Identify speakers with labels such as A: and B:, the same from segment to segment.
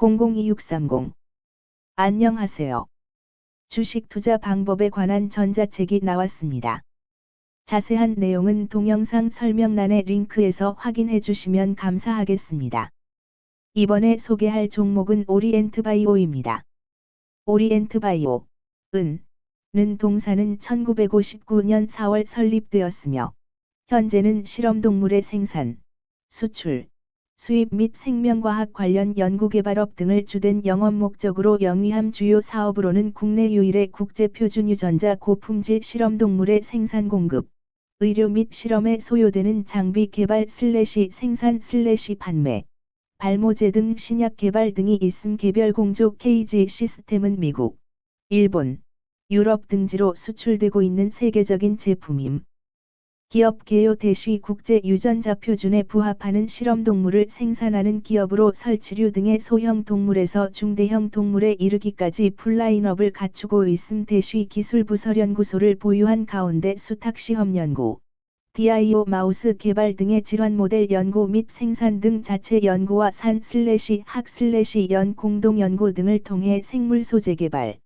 A: 002630 안녕하세요. 주식 투자 방법에 관한 전자책이 나왔습니다. 자세한 내용은 동영상 설명란의 링크에서 확인해 주시면 감사하겠습니다. 이번에 소개할 종목은 오리엔트 바이오입니다. 오리엔트 바이오, 은, 는 동사는 1959년 4월 설립되었으며, 현재는 실험동물의 생산, 수출, 수입 및 생명과학 관련 연구개발업 등을 주된 영업 목적으로 영위함 주요 사업으로는 국내 유일의 국제표준 유전자 고품질 실험동물의 생산 공급, 의료 및 실험에 소요되는 장비 개발 슬래시 생산 슬래시 판매, 발모제 등 신약 개발 등이 있음 개별 공조 KG 시스템은 미국, 일본, 유럽 등지로 수출되고 있는 세계적인 제품임. 기업 개요 대쉬 국제 유전자 표준에 부합하는 실험 동물을 생산하는 기업으로 설치류 등의 소형 동물에서 중대형 동물에 이르기까지 풀라인업을 갖추고 있음 대쉬 기술 부설 연구소를 보유한 가운데 수탁 시험 연구, DIO 마우스 개발 등의 질환 모델 연구 및 생산 등 자체 연구와 산 슬래시 학 슬래시 연 공동 연구 등을 통해 생물 소재 개발,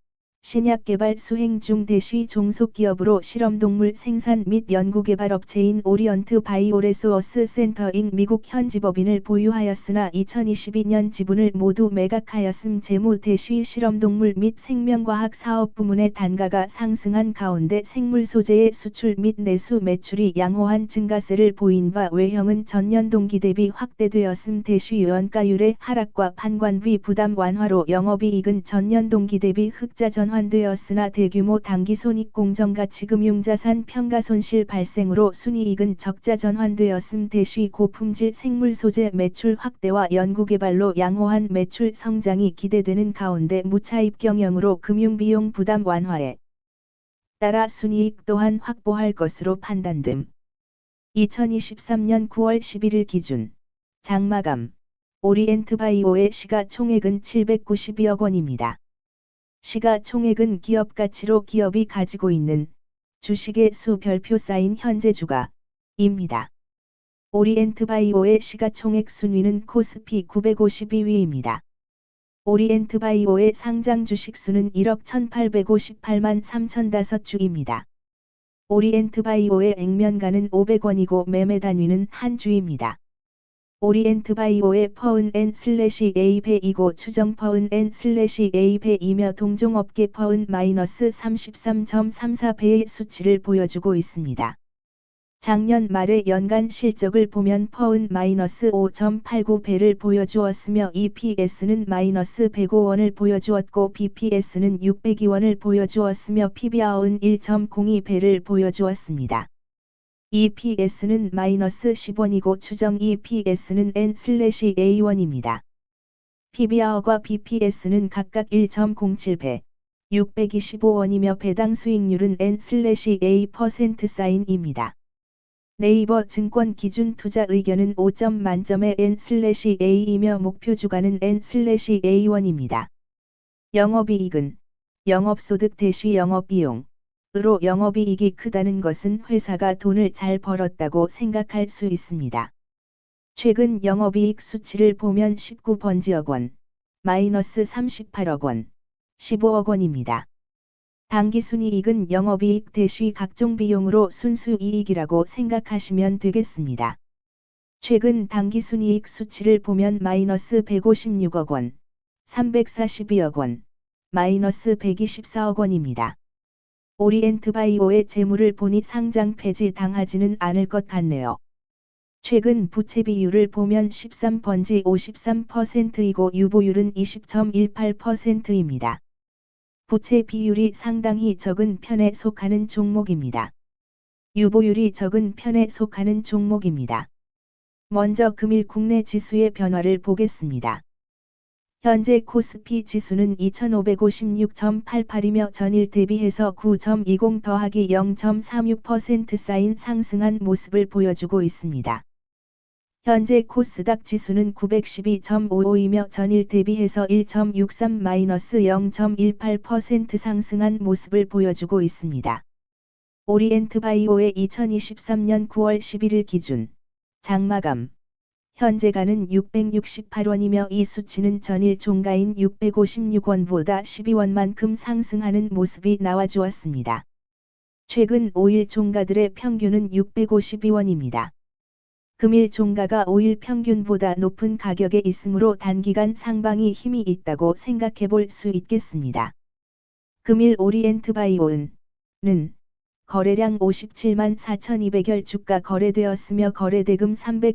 A: 신약 개발 수행 중 대시 종속기업으로 실험동물 생산 및 연구개발 업체인 오리언트 바이오레소어스 센터인 미국 현지 법인을 보유하였으나 2022년 지분을 모두 매각하였음 재무 대시 실험동물 및 생명과학 사업 부문의 단가가 상승한 가운데 생물 소재의 수출 및 내수 매출이 양호한 증가세를 보인 바 외형은 전년 동기 대비 확대되었음 대시 원가율의 하락과 판관비 부담 완화로 영업이익은 전년 동기 대비 흑자 전환 전환되었으나 대규모 단기 손익 공정가치 금융자산 평가 손실 발생으로 순이익은 적자 전환되었음 대쉬 고품질 생물 소재 매출 확대와 연구개발로 양호한 매출 성장이 기대되는 가운데 무차입 경영으로 금융비용 부담 완화에 따라 순이익 또한 확보할 것으로 판단됨. 2023년 9월 11일 기준 장마감 오리엔트 바이오의 시가총액은 792억 원입니다. 시가총액은 기업 가치로 기업이 가지고 있는 주식의 수 별표 쌓인 현재 주가입니다. 오리엔트 바이오의 시가총액 순위는 코스피 952위입니다. 오리엔트 바이오의 상장 주식 수는 1억 1858만 3005주입니다. 오리엔트 바이오의 액면가는 500원이고 매매 단위는 한 주입니다. 오리엔트 바이오의 퍼은 N 슬래시 A배이고 추정 퍼은 N 슬래시 A배이며 동종업계 퍼은 마이너스 33.34배의 수치를 보여주고 있습니다. 작년 말의 연간 실적을 보면 퍼은 마이너스 5.89배를 보여주었으며 EPS는 마이너스 105원을 보여주었고 BPS는 602원을 보여주었으며 PBR은 1.02배를 보여주었습니다. EPS는 마이너스 10원이고 추정 EPS는 N/A1입니다. PBR과 BPS는 각각 1.07배, 625원이며 배당 수익률은 N/A% 사인입니다. 네이버 증권 기준 투자 의견은 5점 만점의 N/A이며 목표 주가는 N/A1입니다. 영업이익은 영업소득 대시 영업비용 으로 영업이익이 크다는 것은 회사가 돈을 잘 벌었다고 생각할 수 있습니다. 최근 영업이익 수치를 보면 19번지억 원, 마이너스 38억 원, 15억 원입니다. 당기순이익은 영업이익 대시 각종 비용으로 순수이익이라고 생각하시면 되겠습니다. 최근 당기순이익 수치를 보면 마이너스 156억 원, 342억 원, 마이너스 124억 원입니다. 오리엔트 바이오의 재물을 보니 상장 폐지 당하지는 않을 것 같네요. 최근 부채 비율을 보면 13번지 53%이고 유보율은 20.18%입니다. 부채 비율이 상당히 적은 편에 속하는 종목입니다. 유보율이 적은 편에 속하는 종목입니다. 먼저 금일 국내 지수의 변화를 보겠습니다. 현재 코스피 지수는 2556.88이며 전일 대비해서 9.20 더하기 0.36% 쌓인 상승한 모습을 보여주고 있습니다. 현재 코스닥 지수는 912.55이며 전일 대비해서 1.63-0.18% 상승한 모습을 보여주고 있습니다. 오리엔트 바이오의 2023년 9월 11일 기준 장마감 현재가는 668원이며 이 수치는 전일 종가인 656원보다 12원만큼 상승하는 모습이 나와주었습니다. 최근 5일 종가들의 평균은 652원입니다. 금일 종가가 5일 평균보다 높은 가격에 있으므로 단기간 상방이 힘이 있다고 생각해 볼 수 있겠습니다. 금일 오리엔트 바이오은 는 거래량 57만 4,200여 주가 거래되었으며 거래대금 308